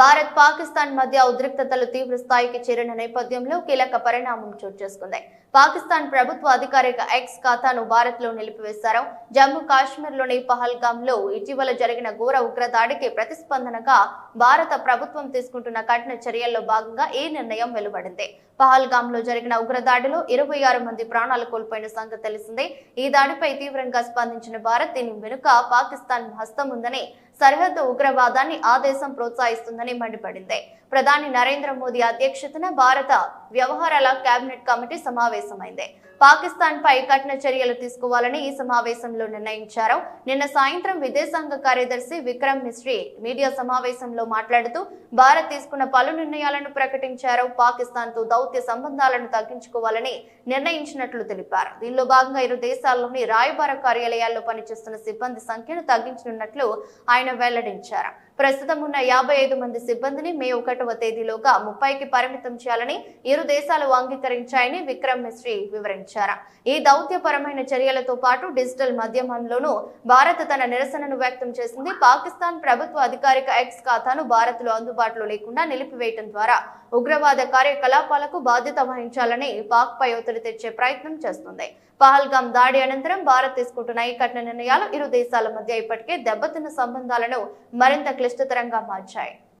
భారత్ పాకిస్తాన్ మధ్య ఉద్రిక్తతలు తీవ్ర స్థాయికి చేరిన నేపథ్యంలో కీలక పరిణామం చోటు చేసుకుంది. పాకిస్తాన్ ప్రభుత్వ అధికారిక ఎక్స్ ఖాతాను భారత్లో నిలిపివేశారు. జమ్మూ కాశ్మీర్లోని పహల్గామ్లో ఇటీవల జరిగిన ఘోర ఉగ్రదాడికి ప్రతిస్పందనగా భారత ప్రభుత్వం తీసుకుంటున్న కఠిన చర్యల్లో భాగంగా ఈ నిర్ణయం వెలువడింది. పహల్గామ్లో జరిగిన ఉగ్రదాడిలో ఇరవై ఆరు మంది ప్రాణాలు కోల్పోయిన సంగతి తెలిసిందే. ఈ దాడిపై తీవ్రంగా స్పందించిన భారత్ దీని వెనుక పాకిస్తాన్ హస్తం ఉందని సరిహద్దు ఉగ్రవాదాన్ని ఆ దేశం ప్రోత్సహిస్తుందని మండిపడింది. ప్రధాని నరేంద్ర మోదీ అధ్యక్షతన భారత వ్యవహారాల కేబినెట్ కమిటీ సమావేశమైంది. పాకిస్తాన్ పై కఠిన చర్యలు తీసుకోవాలని ఈ సమావేశంలో నిర్ణయించారు. నిన్న సాయంత్రం విదేశాంగ కార్యదర్శి విక్రమ్ మిశ్రీ మీడియా సమావేశంలో మాట్లాడుతూ భారత్ తీసుకున్న పలు నిర్ణయాలను ప్రకటించారు. పాకిస్తాన్తో దౌత్య సంబంధాలను తగ్గించుకోవాలని నిర్ణయించినట్లు తెలిపారు. దీనిలో భాగంగా ఇరు దేశాల్లోని రాయబార కార్యాలయాల్లో పనిచేస్తున్న సిబ్బంది సంఖ్యను తగ్గించనున్నట్లు ఆయన వెల్లడించారు. ప్రస్తుతం ఉన్న యాభై ఐదు మంది సిబ్బందిని మే ఒకటవ తేదీలోగా ముప్పైకి పరిమితం చేయాలని ఇరు దేశాలు అంగీకరించాయని విక్రమ్ మిశ్రీ వివరించారు. ఈ దౌత్యపరమైన చర్యలతో పాటు డిజిటల్ మాధ్యమంలోనూ భారత్ తన నిరసనను వ్యక్తం చేసింది. పాకిస్తాన్ ప్రభుత్వ అధికారిక ఎక్స్ ఖాతాను భారత్లో అందుబాటులో లేకుండా నిలిపివేయడం ద్వారా ఉగ్రవాద కార్యకలాపాలకు బాధ్యత వహించాలని పాక్ పై ఒత్తిడి తెచ్చే ప్రయత్నం చేస్తుంది. పహల్గాం దాడి అనంతరం భారత్ తీసుకుంటున్న ఈ కఠిన నిర్ణయాలు ఇరు దేశాల మధ్య ఇప్పటికే దెబ్బతిన్న సంబంధాలను మరింత క్లిష్టతరంగా మార్చాయి.